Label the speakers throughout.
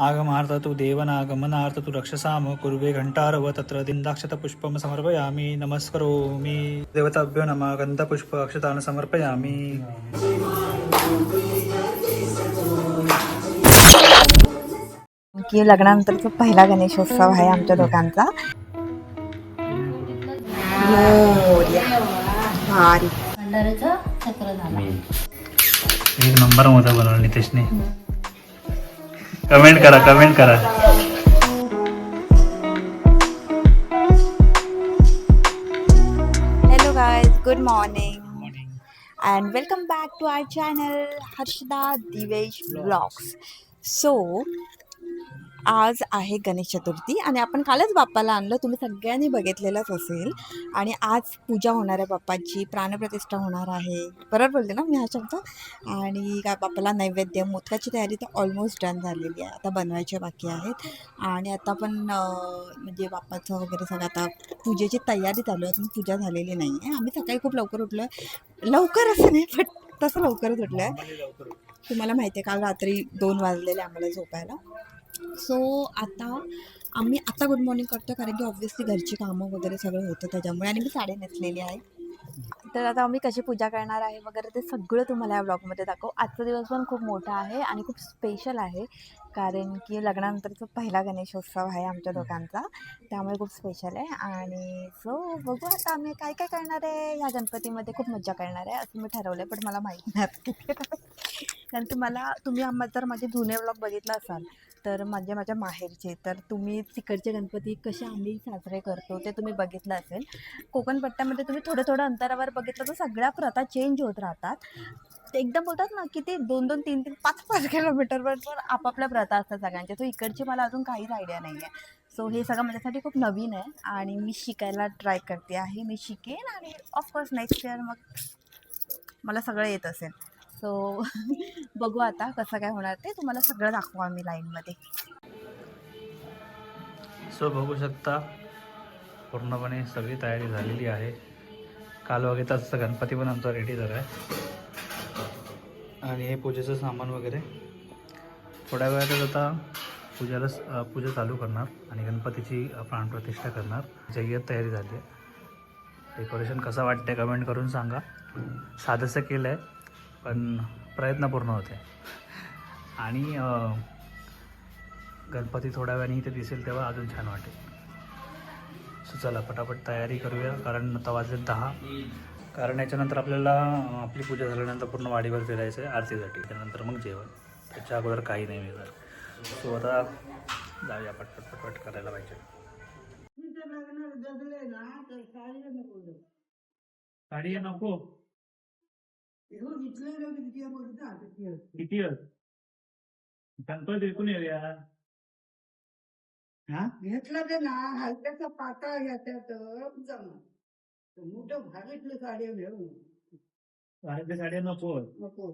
Speaker 1: आगमार्थ तु देवनागमनार्थ तु रक्षसाम कुर्वे घण्टारव तत्र दिन्दाक्षत पुष्पं समर्पयामि। नमस्करोमि। देवताभ्यो नमः। गन्धपुष्प अक्षतान् समर्पयामि।
Speaker 2: की लग्नानंतरचा पहिला गणेशोत्सव आहे आमच्या दोघांचा. मोरया. भारी.
Speaker 3: भंडाऱ्याचं चक्र झाला.
Speaker 1: एक नंबर मोदक बनवला नितेशने. कमेंट करा कमेंट करा.
Speaker 2: Hello guys good morning and welcome back to our channel Harshada Divesh blogs so आज आहे गणेश चतुर्थी आणि आपण कालच बाप्पाला आणलं. तुम्ही सगळ्यांनी बघितलेलंच असेल. आणि आज पूजा होणार आहे बाप्पाची. प्राणप्रतिष्ठा होणार आहे. बरोबर बोलते ना मी हा शब्द? आणि का बाप्पाला नैवेद्य मोदकाची तयारी तर ऑलमोस्ट डन झालेली आहे. आता बनवायचे बाकी आहेत. आणि आता पण म्हणजे बाप्पाचं वगैरे सगळं आता पूजेची तयारी चालू आहे. अजून पूजा झालेली नाही आहे. आम्ही सकाळी खूप लवकर उठलो आहे लवकर असं नाही पण तसं लवकरच उठलो आहे तुम्हाला माहिती आहे काल रात्री दोन वाजलेले आम्हाला झोपायला. सो आता आम्ही आता गुड मॉर्निंग करतो कारण की ऑब्व्हियसली घरची कामं वगैरे सगळं होतं त्याच्यामुळे आणि मी साडी नेसलेली आहे. तर आता आम्ही कशी पूजा करणार आहे वगैरे ते सगळं तुम्हाला या ब्लॉगमध्ये दाखवू. आजचा दिवस पण खूप मोठा आहे आणि खूप स्पेशल आहे कारण की लग्नानंतरचा पहिला गणेशोत्सव आहे आमच्या दोघांचा. त्यामुळे खूप स्पेशल आहे आणि सो बघू आता आम्ही काय काय करणार आहे. या गणपतीमध्ये खूप मजा करणार आहे असं मी ठरवलं आहे पण मला माहीत नाही कारण तुम्हाला तुम्ही आम्हा जर माझे जुने ब्लॉग बघितला असाल तर माझ्या माझ्या माहेरचे तर तुम्ही तिकडचे गणपती कसे आम्ही साजरे करतो ते तुम्ही बघितलं असेल. कोकण पट्ट्यामध्ये तुम्ही थोडं थोडं अंतरावर बघितलं तर सगळ्या प्रथा चेंज होत राहतात. ते एकदम बोलतात ना की ते दोन दोन तीन तीन पाच पाच किलोमीटरवर पण आपापल्या प्रथा असतात सगळ्यांच्या. सो इकडची मला अजून काहीच आयडिया नाही आहे सो हे सगळं माझ्यासाठी खूप नवीन आहे आणि मी शिकायला ट्राय करते आहे. मी शिकेन आणि ऑफकोर्स नेक्स्ट इयर मग मला सगळं येत असेल. सो बघू आता कसं काय होणार ते. तुम्हाला सगळं दाखवू आम्ही लाईनमध्ये.
Speaker 1: सो बघू शकता पूर्णपणे सगळी तयारी झालेली आहे. काल वगैरे गणपती पण आमचा रेडी झाला आहे. आणि हे पूजेचं सामान वगैरे. थोड्या वेळातच आता पूजेला पूजा चालू करणार आणि गणपतीची प्राणप्रतिष्ठा करणार. जय्यत तयारी झाली आहे. डेकोरेशन कसं वाटते कमेंट करून सांगा. साधंसं केलं आहे पण प्रयत्न पूर्ण होते. आणि गणपती थोड्या वेळाने इथे दिसेल तेव्हा अजून छान वाटेल. सो चला पटापट तयारी करूया कारण आता वाजले दहा. कारण याच्यानंतर आपल्याला आपली पूजा झाल्यानंतर पूर्ण वाडीवर फिरायचं आहे आरतीसाठी. त्यानंतर मग जेवण. त्याच्या अगोदर काही नाही मिळणार. सो आता जाऊया पटपट पटपट करायला पाहिजे. साडी नको? किती गणपती विकून येऊया हा
Speaker 4: घेतलं ते ना हलक्याचा पाता घेतात जमा मोठं भारीतलं साड्या घेऊन
Speaker 1: साडे साड्या नको
Speaker 4: नको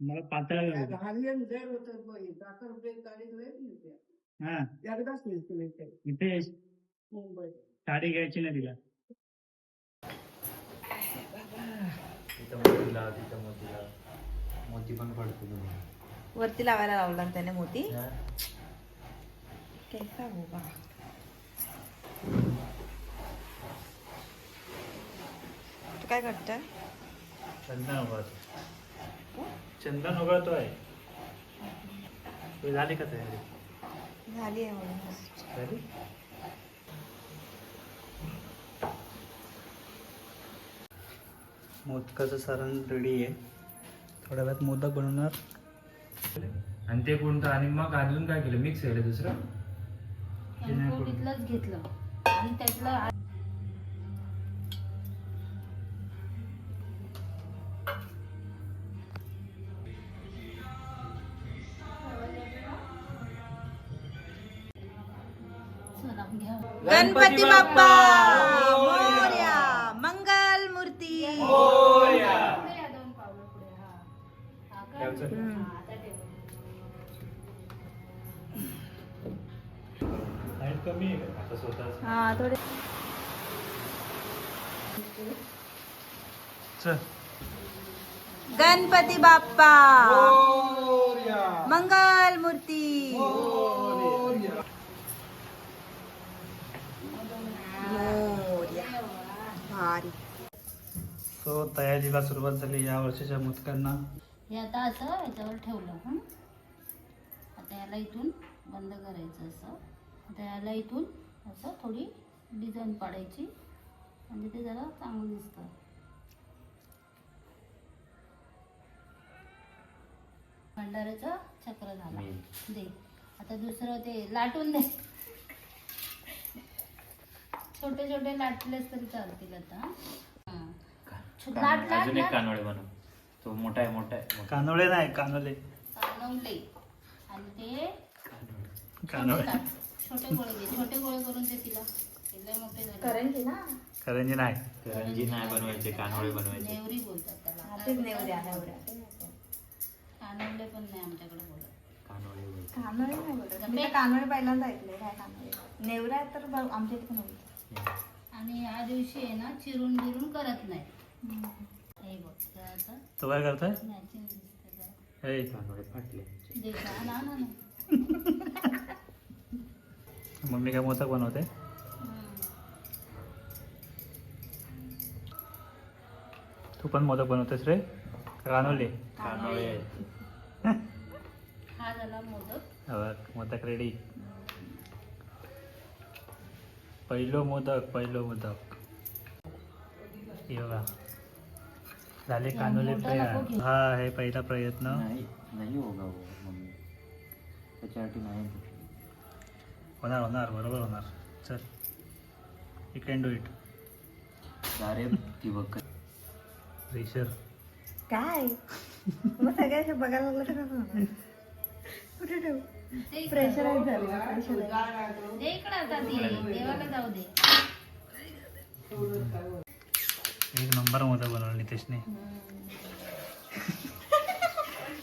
Speaker 1: मला पातळ
Speaker 4: घालून दर होत साखर रुपये साडी
Speaker 1: हा
Speaker 4: एकदाच मिळते ते
Speaker 1: इथे
Speaker 4: मुंबईत
Speaker 1: साडी घ्यायची ना तिला मोती पण पडतो
Speaker 2: वरती लावायला लावला त्याने मोती? कैसा होगा तू काय करतोय?
Speaker 1: चंदन उगळतो चंदन उगळतोय हे झाली का तयारी?
Speaker 2: झाली आहे म्हणून.
Speaker 1: मोदकाचं सारण रेडी आहे. थोड्या वेळात मोदक बनवणार.
Speaker 5: आणि ते कोणतं? आणि मग अजून काय केलं? मिक्स आहे दुसरं?
Speaker 3: तिथलंच घेतलं. आणि त्यातलं आ- चला, घ्या.
Speaker 2: गणपती बाप्पा!
Speaker 3: हा
Speaker 2: थोडे. गणपती बाप्पा. मंगल मूर्ती. भारी.
Speaker 1: सो तयारीला सुरुवात झाली या वर्षाच्या मुदकांना.
Speaker 3: हे आता असं याच्यावर ठेवलं हं? आता याला इथून बंद करायचं असं. आता याला इथून असं थोडी डिझाईन पाडायची. म्हणजे ते जरा चांगलं दिसतं. भंडाऱ्याचं चक्र झाला. दे. आता दुसरं ते लाटून दे. छोटे छोटे लाटलेस तरी चालतील आता. हं. छो- लाट लाट
Speaker 5: अजून एक
Speaker 3: लाट.
Speaker 5: कानोळे बनव. तो मोठा आहे मोठा आहे. मोठा
Speaker 1: कानोळे नाही कानोले.
Speaker 3: कानवले आणि ते
Speaker 1: कानोळे.
Speaker 3: लाट. छोटे गोळे घे छोटे गोळे करून ते तिला. मोठे झाले.
Speaker 2: करंजी ना?
Speaker 1: करंजी नाही.
Speaker 5: करंजी नाही बनवायचे कानोळे बनवायचे.
Speaker 3: नेवरी बोलतात त्याला.
Speaker 2: तेच नेवऱ्या नेवऱ्या.
Speaker 3: कानवले पण नाही आमच्याकडे बोलत.
Speaker 5: कानोळे बोलतात.
Speaker 2: कानोळे नाही बोलत. मी तर कानोळे पहिल्यांदा ऐकले काय कानोळे? नेवऱ्या तर ब- आमच्या इथे पण
Speaker 3: आणि या दिवशी आहे ना चिरून बिरून करत नाही. हे बघ हे असं
Speaker 1: तो काय करतोय?
Speaker 3: मॅचिंग दिसते जरा.
Speaker 1: हे.
Speaker 5: कानोळे फाटले.
Speaker 3: दे? ना ना ना.
Speaker 1: मम्मी काय मोदक बनवते. तू पण मोदक बनवतेस रे? कानोले
Speaker 5: कानोळे
Speaker 3: हा झाला मोदक.
Speaker 1: रेडी पहिलो मोदक पहिलो मोदक. हे बघा. झाले कानोले. हा आहे पहिला प्रयत्न.
Speaker 5: नाही नाही होगा वो मम्मी. त्याच्यासाठी नाही.
Speaker 1: होणार होणार बरोबर होणार. चल यू कॅन डू इट
Speaker 5: अरे ती बघ.
Speaker 1: रेशर
Speaker 2: काय? मग सगळ्या बघायला लागलं तर कसं होणार? कुठे ठेवू?
Speaker 3: दे इकडं.
Speaker 2: प्रेशराईज झालं प्रेशराईज
Speaker 3: दे इकडं आता ते. देवाला जाऊ दे.
Speaker 1: एक नंबर मोदक बनवला नितेशने.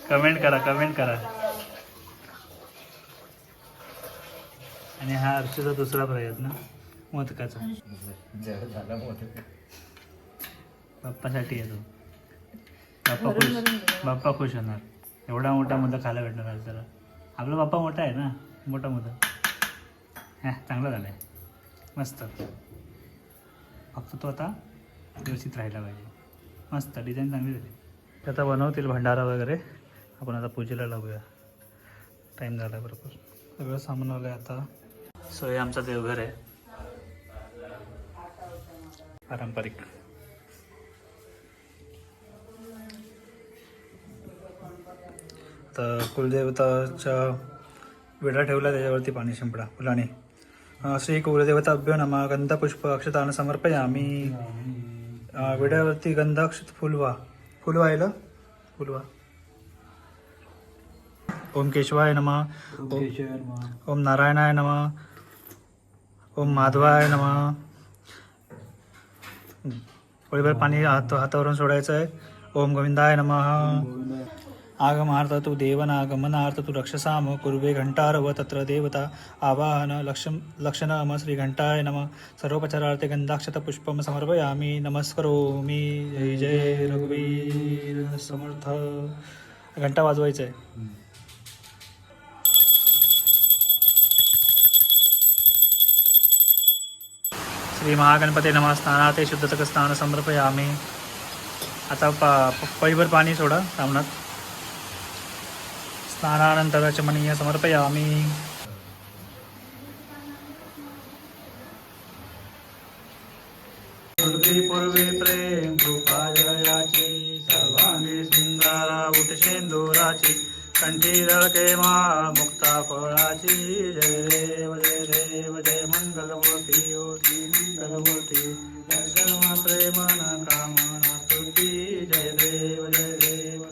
Speaker 1: कमेंट करा कमेंट करा. आणि हा हर्षचा दुसरा प्रयत्न मोदकाचा. बाप्पासाठी येतो बाप्पा खुश बाप्पा खुश होणार. एवढा मोठा मुद्दा खायला भेटणार आज जरा आपला बाप्पा मोठा आहे ना? मोठा मुद्दा. हा चांगला झाला आहे मस्त. फक्त तो आता व्यवस्थित राहायला पाहिजे. मस्त डिझाईन चांगली झाली. आता बनवतील भंडारा वगैरे. आपण आता पूजेला लावूया टाईम झाला बरोबर सगळं सामान आलं आहे आता. सो हे आमचं देवघर आहे. पारंपरिक. तर कुलदेवताच्या विडा ठेवला त्याच्यावरती पाणी शिंपडा फुलाने. श्री कुलदेवताभ्यो नमः गंधपुष्प अक्षतानं समर्पयामी अं, विड्यावरती गंध अक्षत फुलवा. फुलवा येलं फुलवा. ओम केशवाय नमः. ओम ओम नारायणाय नमः. ओम माधवाय नमः. पोळीभर पाणी हात हातावरून सोडायचं आहे ओम गोविंदाय नमः. आगमार्थ तु देवनागमनार्थ तु रक्षसाम कुर्वे घंटारव तत्र देवता आवाहन लक्ष लक्षणम श्रीघंटाय नम. सर्वोपचारार्थे गंधाक्षत पुष्पम समर्पयामि. नमस्करोमि. जय जय रघुवीर समर्थ. घंटा वाजवायचं आहे श्री महागणपती नमः स्नानाते शुद्धतक स्नान समर्पयामि. आता पा पळीभर पाणी सोडा सामनात स्नानानंतर चमनीय समर्पयामि. आम्ही कंठी दळके मा मुक्ता फळाची जय देव जय देव जय मंगलमूर्ती होती मंगलमूर्ती। दर्शन मात्रे मन कामना तुती। जय देव जय देव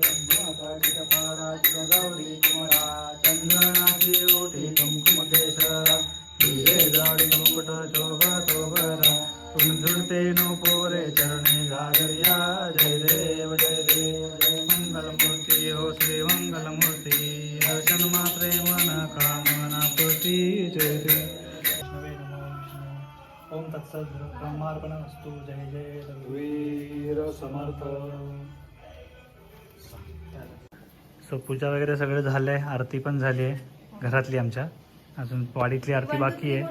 Speaker 1: गौरी कुमरा चंदनाची ओठी कुंकुम केशरा हिरे जाडी मुकुट शोभा शोभरा। झुलते नो पोरे चरणी घागरिया जय देव जय देव जय मंगलमूर्ती। हो श्रीमंग ब्रह्मार्पणमस्तु जय जय रघुवीर समर्थ. सो पूजा वगैरे सगळं झालं आहे आरती पण झाली आहे घरातली आमच्या. अजून वाडीतली आरती बाकी आहे.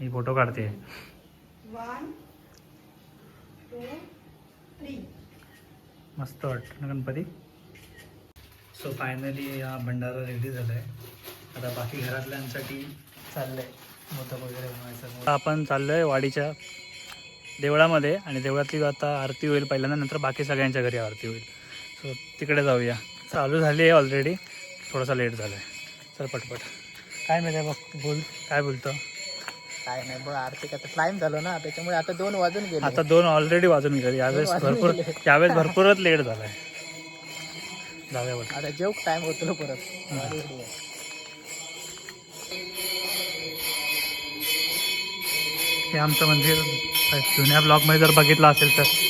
Speaker 1: ही फोटो काढते. मस्त वाटतं ना गणपती? सो फायनली हा भंडारा रेडी झाला आहे आता बाकी घरातल्यांसाठी चाललं आहे मोदक वगैरे बनवायचं. आता आपण चाललो आहे वाडीच्या देवळामध्ये आणि देवळातली आता आरती होईल पहिल्यांदा नंतर बाकी सगळ्यांच्या घरी आरती होईल. सो तिकडे जाऊया. चालू झाली आहे ऑलरेडी थोडासा लेट झाला आहे चल पटपट. काय माहिती बघ बोल. काय बोलतो?
Speaker 6: काय नाही बघ आर्थिक आता टाइम झालो ना त्याच्यामुळे आता दोन वाजून गेले.
Speaker 1: आता दोन ऑलरेडी वाजून गेले. यावेळेस भरपूर. यावेळेस भरपूरच लेट झाला आहे जाऊया बघ.
Speaker 6: आता जेव टाइम होतो परत.
Speaker 1: हे आमचं मंदिर जुन्या ब्लॉगमध्ये जर बघितलं असेल तर.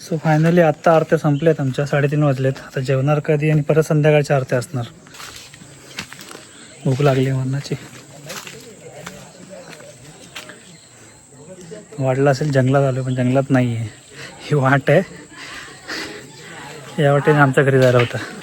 Speaker 1: सो फायनली आत्ता आरत्या संपल्यात आमच्या. साडेतीन वाजलेत. आता जेवणार कधी आणि परत संध्याकाळच्या आरत्या असणार. भूक लागली मरणाची. वाढलं असेल जंगलात आलो पण जंगलात नाही आहे ही वाट आहे. या वाटेने आमच्या घरी जायला होतं.